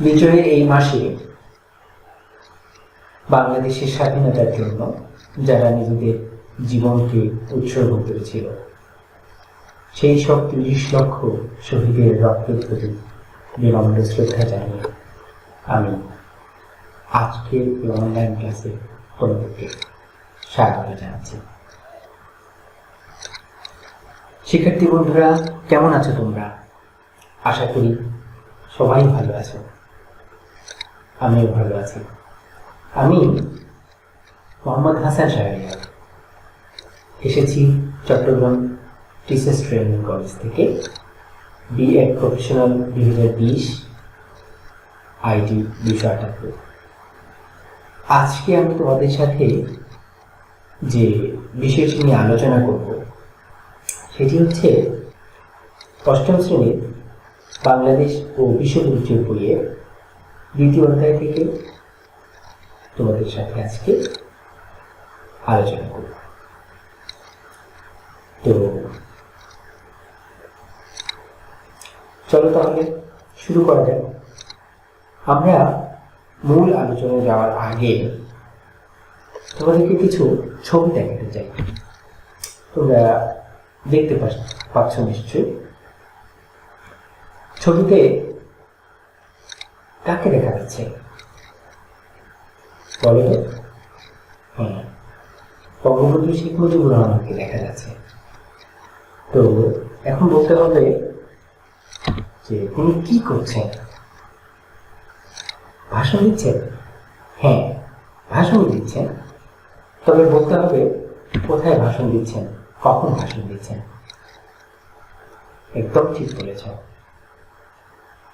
বিজয়ের এই মাসে বাংলাদেশের স্বাধীনতার জন্য যারা নিজেদের জীবনকে উৎসর্গ করেছিল, সেই সব তিরিশ লক্ষ শহীদের রক্তের প্রতি বিনম্র শ্রদ্ধা জানিয়ে আমি আজকের এই অনলাইন ক্লাসে তোমাদেরকে স্বাগত জানাচ্ছি। শিক্ষার্থী বন্ধুরা, কেমন আছো তোমরা? আশা করি সবাই ভালো আছো। আমিও ভালো আছি। আমি মোহাম্মদ হাসান শাহরিয়া এসেছি চট্টগ্রাম টিচার্স ট্রেনিং কলেজ থেকে। বিএড প্রফেশনাল দুই হাজার বিশ আইডি দুশো আটাত্তর আজকে আমি তোমাদের সাথে যে বিষয়টি নিয়ে আলোচনা করব, সেটি হচ্ছে অষ্টম শ্রেণির বাংলাদেশ ও বিশ্ব পরিচয় বইয়ের দ্বিতীয় অধ্যায় থেকে তোমাদের সাথে আজকে আলোচনা করব। তো চলো তাহলে শুরু করা যাক। আমরা মূল আলোচনায় যাওয়ার আগে তোমাদেরকে কিছু ছবি দেখাতে চাই। তোমরা দেখতে পাচ্ছ নিশ্চয়ই। ছবিতে কাকে দেখা যাচ্ছে? বলো তো। বঙ্গবন্ধু শেখ মুজিবুর রহমানকে দেখা যাচ্ছে। তো এখন বলতে হবে যে তিনি কি করছেন? ভাষণ দিচ্ছেন? হ্যাঁ ভাষণ দিচ্ছেন। তবে বলতে হবে কোথায় ভাষণ দিচ্ছেন? কখন ভাষণ দিচ্ছেন? একদম ঠিক বলেছ।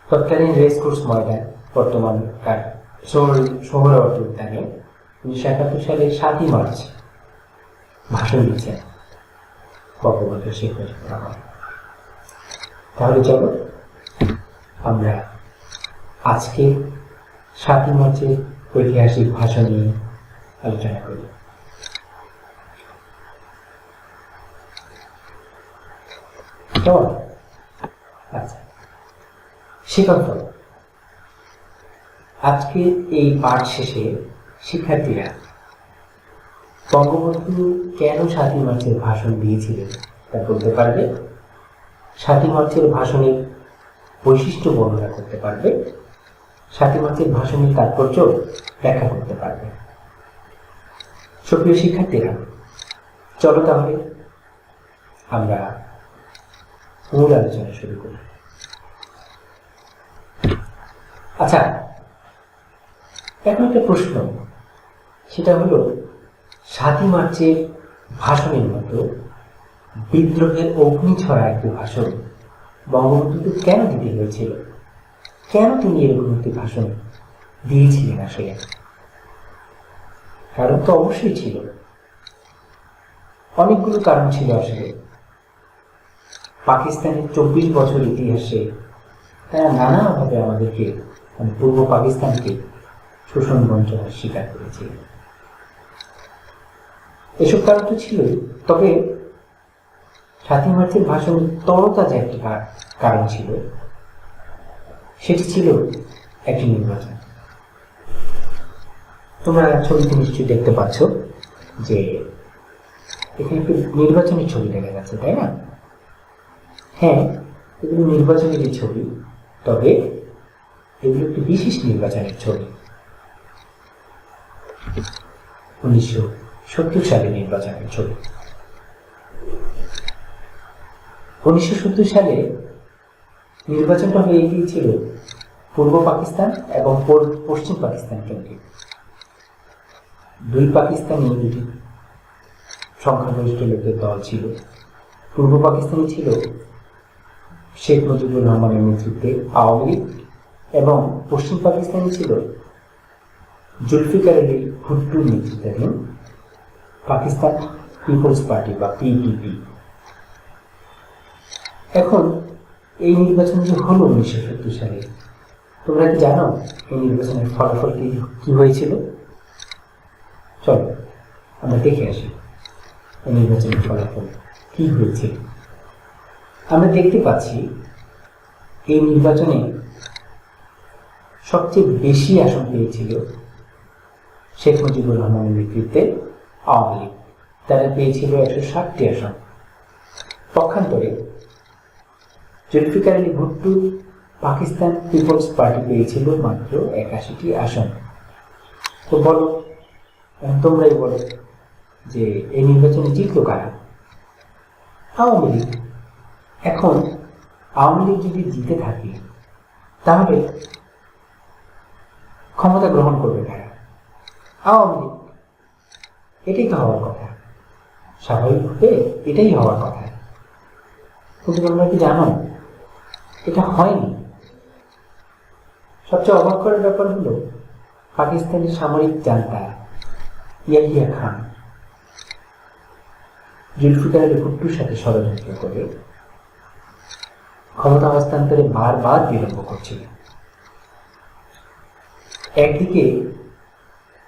তৎকালীন রেস কোর্স ময়দান বর্তমান তার সোহরাওয়ার্দী উদ্যানে উনিশশো একাত্তর সালের সাতই মার্চ ভাষণ দিচ্ছেন বঙ্গবন্ধু শেখ মুজিবুর রহমান তাহলে চলো, আমরা আজকে সাতই মার্চের ঐতিহাসিক ভাষণ নিয়ে আলোচনা করি। আচ্ছা। শিক্ষক আজকে এই পাঠ শেষে শিক্ষার্থীরা, বঙ্গবন্ধু কেন সাতই মার্চের ভাষণ দিয়েছিলেন তা বলতে পারবে? সাতই মার্চের ভাষণের বৈশিষ্ট্য বর্ণনা করতে পারবে। সাতই মার্চের ভাষণের তাৎপর্য ব্যাখ্যা করতে পারবে। সক্রিয় শিক্ষার্থীরা, চলো তাহলে আমরা মূল আলোচনা শুরু করি। আচ্ছা এখন একটা প্রশ্ন। সেটা হলো সাতই মার্চের ভাষণের মতো বিদ্রোহের অগ্নিছড়া একটি ভাষণ বঙ্গবন্ধুকে কেন দিতে হয়েছিল? কেন তিনি এরকম একটি ভাষণ দিয়েছিলেন আসলে? কারণ তো অবশ্যই ছিল। অনেকগুলো কারণ ছিল আসলে। পাকিস্তানের চব্বিশ বছর ইতিহাসে তারা নানাভাবে আমাদেরকে মানে পূর্ব পাকিস্তানকে শোষণ বঞ্চনার শিকার করেছিল এসব কারণ তো ছিলই, তবে সাতই মার্চের ভাষণ তরতা তরতাজা একটি কারণ ছিল, সেটি ছিল একটি নির্বাচন। তোমরা ছবিতে নিশ্চয়ই দেখতে পাচ্ছ যে এখানে একটি নির্বাচনের ছবি দেখা যাচ্ছে, তাই না? হ্যাঁ এগুলো নির্বাচনেরই ছবি, তবে এগুলো একটি বিশেষ নির্বাচনের ছবি। উনিশশো সত্তর সালে নির্বাচনের ছবি। উনিশশো সত্তর সালে নির্বাচনটা হয়ে গিয়েছিল পূর্ব পাকিস্তান এবং পশ্চিম পাকিস্তান কেন্দ্রিক। দুই পাকিস্তানি দুটি সংখ্যাগরিষ্ঠ লোকের দল ছিল। পূর্ব পাকিস্তানে ছিল শেখ মুজিবুর রহমানের নেতৃত্বে আওয়ামী লীগ এবং পশ্চিম পাকিস্তানে ছিল জুলফিকার আলী ভুট্টুর নেতৃত্বাধীন পাকিস্তান পিপলস পার্টি বা পিপিপি এখন এই নির্বাচন যে হলো উনিশশো সত্তর সালে, তোমরা কি জানো এই নির্বাচনের ফলাফল কি কি হয়েছিল? চলো, আমরা দেখে আসি এই নির্বাচনের ফলাফল কি হয়েছিল আমরা দেখতে পাচ্ছি এই নির্বাচনে সবচেয়ে বেশি আসন পেয়েছিল শেখ মুজিবুর রহমানের নেতৃত্বে আওয়ামী লীগ। তারা পেয়েছিল একশো ষাটটি আসন। পক্ষান্তরে জুলফিকার আলী ভুট্টু পাকিস্তান পিপলস পার্টি পেয়েছিল মাত্র একাশিটি আসন। তো বলো তোমরাই বলো যে এই নির্বাচনে জিতলো কারা? আওয়ামী লীগ। এখন আওয়ামী লীগ যদি জিতে থাকে, তাহলে ক্ষমতা গ্রহণ করবে কারা আওয়ামী লীগ, এটাই তো হওয়ার কথা। স্বাভাবিকভাবে এটাই হওয়ার কথা। কিন্তু তোমরা কি জানো, এটা হয়নি। সবচেয়ে অবাক করার ব্যাপার হলো পাকিস্তানের সামরিক জান্তা ইয়াহিয়া খান। জুলফিকার ভুট্টুর সাথে ষড়যন্ত্র করে ক্ষমতা হস্তান্তরে বারবার বিলম্ব করছিল। একদিকে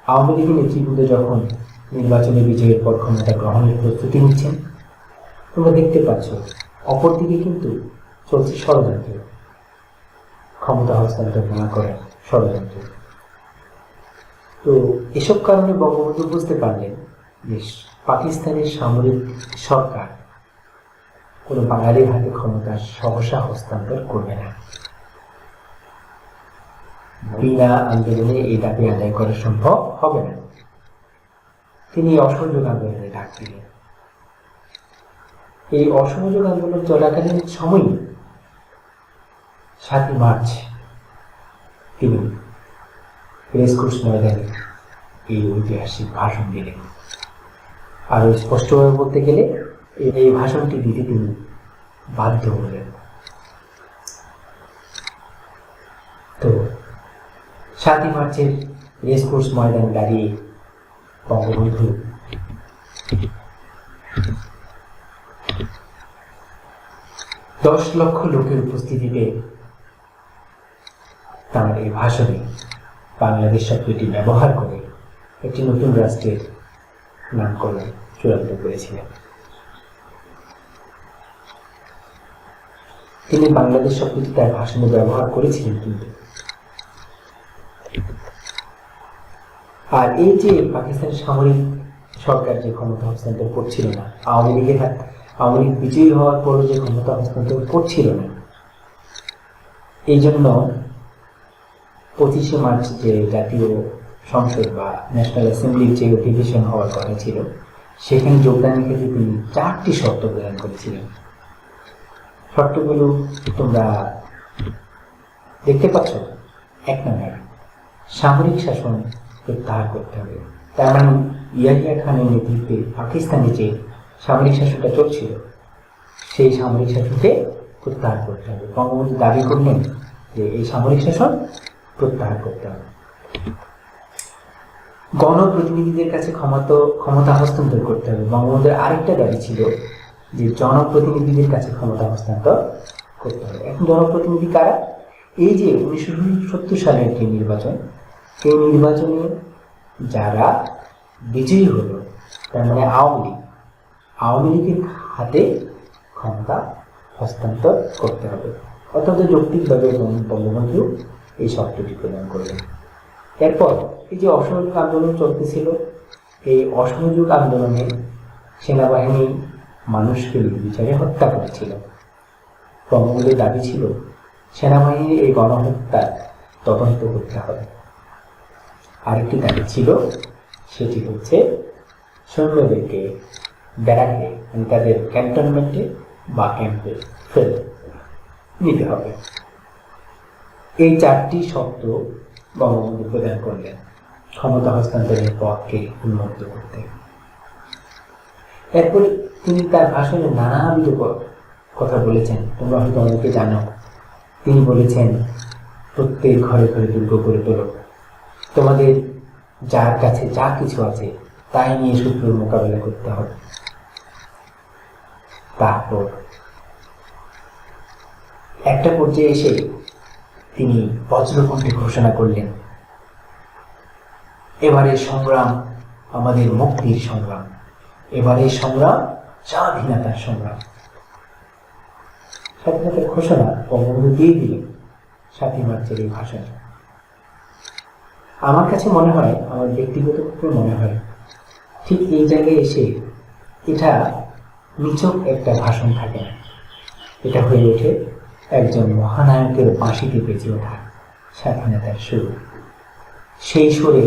আওয়ামী লীগের নেতৃবৃন্দ যখন নির্বাচনে বিজয়ের পর ক্ষমতা গ্রহণের প্রস্তুতি নিচ্ছেন, তোমরা দেখতে পাচ্ছ, অপরদিকে কিন্তু চলছে ষড়যন্ত্র। ক্ষমতা হস্তান্তর না করার ষড়যন্ত্র। তো এসব কারণে বঙ্গবন্ধু বুঝতে পারলেন যে পাকিস্তানের সামরিক সরকার কোনো বাঙালির হাতে ক্ষমতা সহসা হস্তান্তর করবে না। বিনা আন্দোলনে এই দাবি আদায় করা সম্ভব হবে না। তিনি অসহযোগ আন্দোলনে ডাক দিলেন। এই অসহযোগ আন্দোলন চলাকালীন সময় সাতই মার্চ তিনি রেসকোর্স ময়দানে এই ঐতিহাসিক ভাষণ দিলেন। আরও স্পষ্টভাবে বলতে গেলে, এই ভাষণটি দিতে তিনি বাধ্য হলেন। তো সাতই মার্চের রেসকোর্স ময়দানে দাঁড়িয়ে বঙ্গবন্ধু। দশ লক্ষ লোকের উপস্থিতিতে তার এই ভাষণে বাংলাদেশ শব্দটি ব্যবহার করে একটি নতুন রাষ্ট্রের নামকরণ চূড়ান্ত করেছিলেন। তিনি বাংলাদেশ শব্দটি তার ভাষণে ব্যবহার করেছিলেন কিন্তু আর এই যে পাকিস্তান সামরিক সরকার যে ক্ষমতা হস্তান্তর করছিল না, আওয়ামী লীগের হাত, আওয়ামী লীগ বিজয়ী হওয়ার পরও যে ক্ষমতা হস্তান্তর করছিল না, এই জন্য পঁচিশে মার্চ যে জাতীয় সংসদ বা ন্যাশনাল অ্যাসেম্বলির যে অধিবেশন হওয়ার কথা ছিল, সেখানে যোগদানের ক্ষেত্রে তিনি চারটি শর্ত প্রদান করেছিলেন। শর্তগুলো তোমরা দেখতে পাচ্ছ? এক নম্বর সামরিক শাসন প্রত্যাহার করতে হবে। তার মানে ইয়াহিয়া খানের নেতৃত্বে পাকিস্তানে যে সামরিক শাসনটা চলছিল, সেই সামরিক শাসনকে প্রত্যাহার করতে হবে। বঙ্গবন্ধু দাবি করলেন যে এই সামরিক শাসন প্রত্যাহার করতে হবে। গণপ্রতিনিধিদের কাছে ক্ষমতা ক্ষমতা হস্তান্তর করতে হবে। বঙ্গবন্ধুর আরেকটা দাবি ছিল যে জনপ্রতিনিধিদের কাছে ক্ষমতা হস্তান্তর করতে হবে। এখন জনপ্রতিনিধি কারা? এই যে উনিশশো সত্তর সালের যে নির্বাচন সেই নির্বাচনে যারা বিজয়ী হলো, তার মানে আওয়ামী লীগ, আওয়ামী লীগের হাতে ক্ষমতা হস্তান্তর করতে হবে। অত্যন্ত যৌক্তিকভাবে বঙ্গ- বঙ্গবন্ধু এই শর্তটি প্রদান করলেন। এরপর এই যে অসহযোগ আন্দোলন চলতেছিল, এই অসহযোগ আন্দোলনে সেনাবাহিনী মানুষকে নির্বিচারে হত্যা করেছিল। বঙ্গবন্ধুর দাবি ছিল, সেনাবাহিনীর এই গণহত্যার তদন্ত করতে হবে। আরেকটি দাবি ছিল, সেটি হচ্ছে সৈন্যদেরকে ব্যারাকে মানে তাদের ক্যান্টনমেন্টে বা ক্যাম্পে ফেলে নিতে হবে। এই চারটি শর্ত বঙ্গবন্ধু প্রদান করলেন ক্ষমতা হস্তান্তরের পথকে উন্মুক্ত করতে। এরপরে তিনি তার ভাষণে নানাবিধ কথা বলেছেন। তোমরা হয়তো অনেকে জানো, তিনি বলেছেন, প্রত্যেক ঘরে ঘরে দুর্গ করে তোলো। তোমাদের যার কাছে যা কিছু আছে, তাই নিয়ে শত্রুর মোকাবেলা করতে হবে। তারপর একটা পর্যায়ে এসে তিনি বজ্রকণ্ঠে ঘোষণা করলেন, এবারে সংগ্রাম আমাদের মুক্তির সংগ্রাম। এবারে সংগ্রাম স্বাধীনতার সংগ্রাম। স্বাধীনতার ঘোষণা বঙ্গবন্ধু দিয়ে দিলেন সাতই মার্চের এই ভাষণে। আমার কাছে মনে হয়, আমার ব্যক্তিগতভাবে মনে হয়, ঠিক এই জায়গায় এসে এটা নিচক একটা ভাষণ থাকে। না এটা হয়ে ওঠে একজন মহানায়কের বাঁশিতে বেঁচে ওঠা স্বাধীনতার সুর। সেই সুরে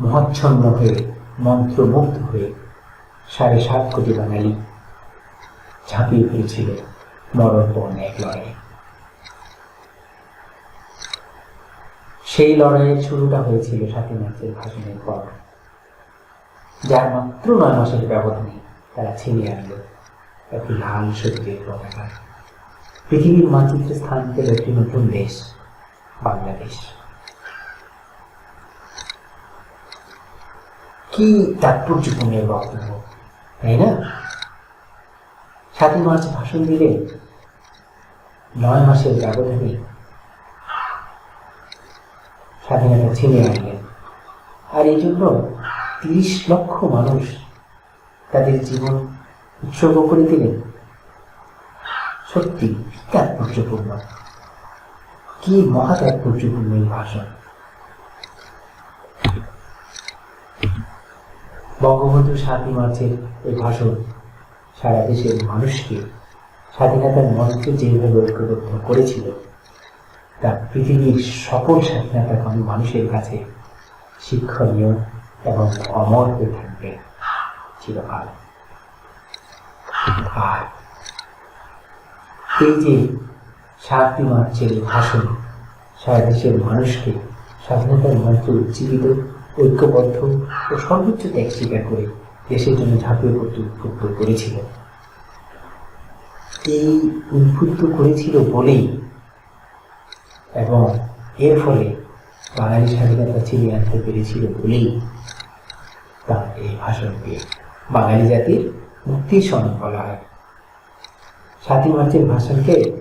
মহাচ্ছন্ন হয়ে, মন্ত্রমুগ্ধ হয়ে সাড়ে সাত কোটি বাঙালি ঝাঁপিয়ে পড়েছিল মরণপণ এক লড়াই সেই লড়াইয়ের শুরুটা হয়েছিল সাতই মার্চের ভাষণের পর। যার মাত্র নয় মাসের ব্যবধানে তারা ছিনিয়ে আনলো একটি লাল সবুজের পতাকা। পৃথিবীর মানচিত্রে স্থান পেল একটি নতুন দেশ, বাংলাদেশ। কি তাৎপর্যপূর্ণ এই বক্তব্য, তাই না? সাতই মার্চ ভাষণ দিলে নয় মাসের ব্যবধানে স্বাধীনতা ছিনিয়ে আনলেন আর এই জন্য তিরিশ লক্ষ মানুষ তাদের জীবন উৎসর্গ করে দিলেন সত্যি তাৎপর্যপূর্ণ কি মহা তাৎপর্যপূর্ণ এই ভাষণ। বঙ্গবন্ধু সাতই মার্চের এই ভাষণ সারা দেশের মানুষকে স্বাধীনতার মঞ্চে যেভাবে ঐক্যবদ্ধ করেছিল তা পৃথিবীর সকল স্বাধীনতাকামী মানুষের কাছে শিক্ষণীয় এবং অমর হয়ে থাকবে চিরকাল। আর এই যে সাতই মার্চের ভাষণ, সারা দেশের মানুষকে স্বাধীনতার মঞ্চে উজ্জীবিত, ঐক্যবদ্ধ ও সর্বোচ্চ ত্যাগ স্বীকার করে দেশের জন্য ঝাঁপিয়ে পড়তে উদ্বুদ্ধ করেছিল। এই উদ্বুদ্ধ করেছিল বলেই এবং এর ফলে বাঙালি স্বাধীনতা ছিনিয়ে আনতে পেরেছিল বলেই তার এই ভাষণকে বাঙালি জাতির মুক্তির সনদ বলা হয়। সাতই মার্চের ভাষণকে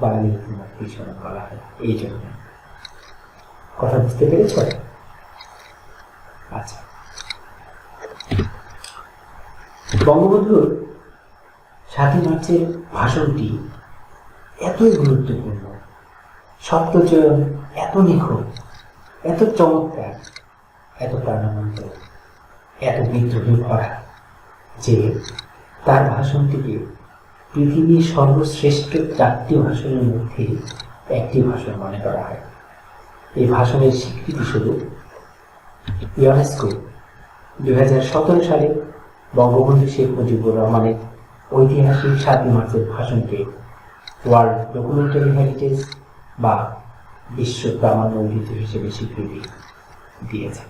বাঙালি জাতির মুক্তির সনদ বলা হয় এই জন্য। কথা বুঝতে পেরেছ? আচ্ছা। বঙ্গবন্ধুর সাতই মার্চের ভাষণটি এতই গুরুত্বপূর্ণ শব্দচয়ন এত নিখুঁত, এত চমৎকার, এত প্রাণবন্ত, এত বিদ্রোহী ভরা, যে তার ভাষণটিকে পৃথিবীর সর্বশ্রেষ্ঠ চারটি ভাষণের মধ্যে একটি ভাষণ মনে করা হয়। এই ভাষণের স্বীকৃতি স্বরূপ ইউনেস্কো দুই সালে বঙ্গবন্ধু শেখ মুজিবুর রহমানের ঐতিহাসিক সাতই মার্চের ভাষণকে ওয়ার্ল্ড ডকুমেন্টারি হেরিটেজ বা বিশ্ব প্রামাণ্য ঐতিহ্য হিসেবে স্বীকৃতি দিয়েছে।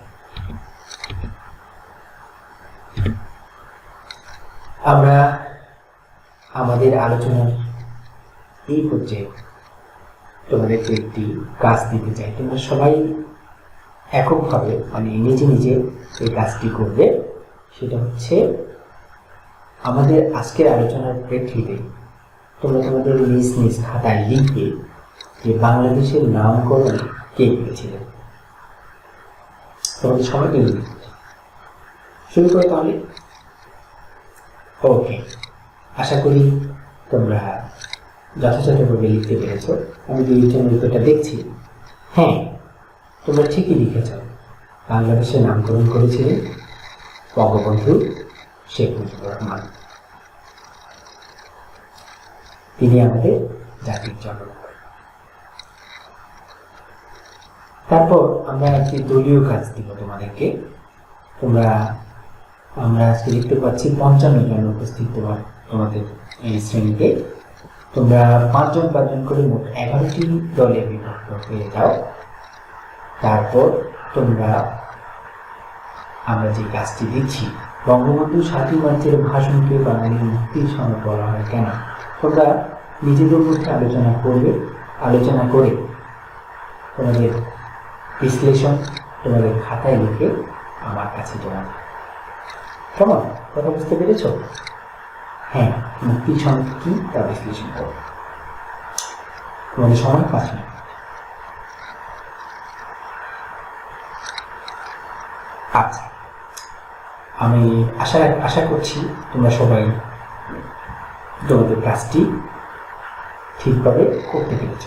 আমরা আমাদের আলোচনার এই পর্যায়ে তোমাদেরকে একটি কাজ দিতে চাই। তোমরা সবাই এককভাবে মানে নিজে নিজে এই কাজটি করবে। সেটা হচ্ছে আমাদের আজকের আলোচনার প্রেক্ষিতে তোমরা তোমাদের নিজ নিজ খাতায় লিখবে যে বাংলাদেশের নামকরণ কে করেছিলেন তোমাদের সবাইকে শুরু করো তাহলে। ওকে আশা করি তোমরা যথাযথভাবে লিখতে পেরেছ। আমি দুইজন উত্তরটা দেখছি হ্যাঁ তোমরা ঠিকই লিখেছ। বাংলাদেশের নামকরণ করেছিলেন বঙ্গবন্ধু শেখ মুজিবুর রহমান। তিনি আমাদের জাতির জনক। তারপর আমরা আজকে দলীয় কাজ দিব তোমাদেরকে। তোমরা, আমরা আজকে দেখতে পাচ্ছি পঞ্চান্ন জন উপস্থিত তোমার, তোমাদের এই শ্রেণীতে। তোমরা পাঁচজন পাঁচজন করে মোট এগারোটি দলে বিভক্ত হয়ে যাও। তারপর তোমরা, আমরা যে কাজটি দিচ্ছি বঙ্গবন্ধু সাতই মার্চের ভাষণকে বাঙালির মুক্তির সনদ বলা হয় কেন? তোমরা নিজেদের মধ্যে আলোচনা করবে, আলোচনা করে তোমাদের বিশ্লেষণ তোমাদের খাতায় লিখে আমার কাছে জমা কেমন? কথা বুঝতে পেরেছ? হ্যাঁ মুক্তির সনদ কি তা বিশ্লেষণ করো। তোমাদের সময় পাঁচ মিনিট। আচ্ছা আমি আশা আশা করছি তোমরা সবাই তোমাদের কাজটি ঠিকভাবে করতে পেরেছ।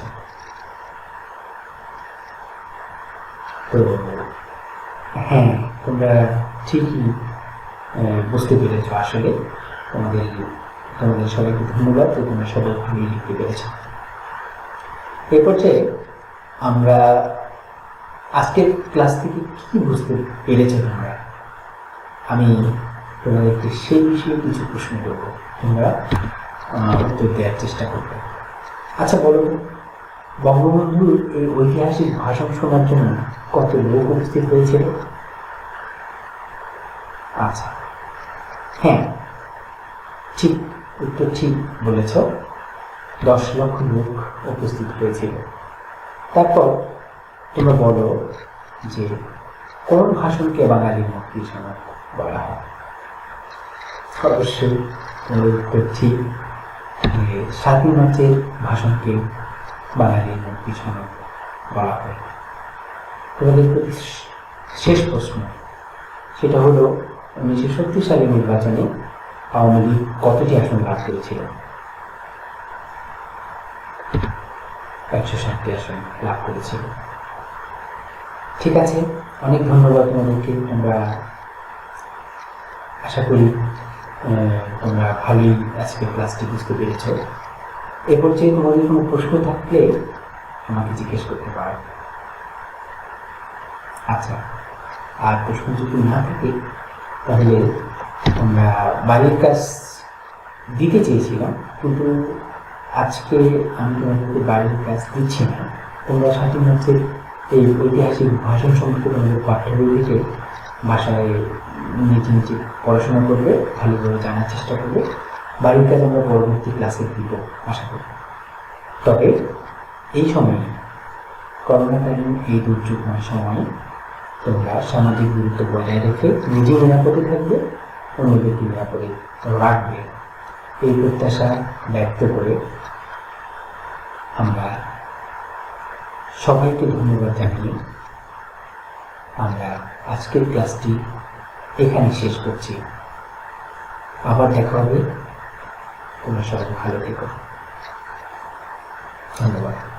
তো হ্যাঁ তোমরা ঠিকই বুঝতে পেরেছ আসলে। তোমাদের তোমাদের সবাইকে ধন্যবাদ যে তোমরা সবাই ভালোই লিখতে পেরেছ। এ পর্যায়ে আমরা আজকের ক্লাস থেকে কি বুঝতে পেরেছ তোমরা? আমি তোমাদেরকে সেই বিষয়ে কিছু প্রশ্ন করব। তোমরা উত্তর দেওয়ার চেষ্টা করবে। আচ্ছা বলো। বঙ্গবন্ধুর এই ঐতিহাসিক ভাষণ শোনার জন্য কত লোক উপস্থিত হয়েছিল? আচ্ছা। হ্যাঁ ঠিক, উত্তর ঠিক বলেছ। দশ লক্ষ লোক উপস্থিত হয়েছিল। তারপর তোমরা বলো যে কোন ভাষণকে বাঙালি মুক্তি সনদ বলা হয়? অবশ্যই উত্তর ঠিক। সাতই মার্চের ভাষণকে মুক্তি সনদ বলা হয় তোমাদের প্রতি শেষ প্রশ্ন, সেটা হলো, উনিশশো সত্তর সালের নির্বাচনে আওয়ামী লীগ কতটি আসন লাভ করেছিল? একশো ষাটটি আসন লাভ করেছিল। ঠিক আছে, অনেক ধন্যবাদ তোমাদেরকে তোমরা আশা করি তোমরা ভালোই আজকে ক্লাসটি বুঝতে পেরেছ। এ পর্যায়ে তোমাদের কোনো প্রশ্ন থাকলে আমাকে জিজ্ঞেস করতে পারো। আচ্ছা আর প্রশ্ন যদি না থাকে, তাহলে আমরা বাড়ির কাজ দিতে চেয়েছিলাম, কিন্তু আজকে আমি তোমাদেরকে বাড়ির কাজ দিচ্ছি না। তোমরা স্বাধীন হচ্ছে এই ঐতিহাসিক ভাষণ সম্পর্কে তোমাদের পাঠ্য বই থেকে ভাষায় নিজে নিজে পড়াশোনা করবে ভালোভাবে জানার চেষ্টা করবে। বাড়ির কাজ আমরা পরবর্তী ক্লাসে দিব, আশা করি। তবে এই সময়ে করোনাকালীন এই দুর্যোগময় সময়ে তোমরা সামাজিক দূরত্ব বজায় রেখে নিজে নিরাপদে থাকবে অন্যদেরকে নিরাপদে রাখবে। এই প্রত্যাশা ব্যক্ত করে আমরা সবাইকে ধন্যবাদ জানিয়ে আমরা আজকের ক্লাসটি এখানে শেষ করছি। আবার দেখা হবে তোমরা সবাই ভালো থেকো। ধন্যবাদ।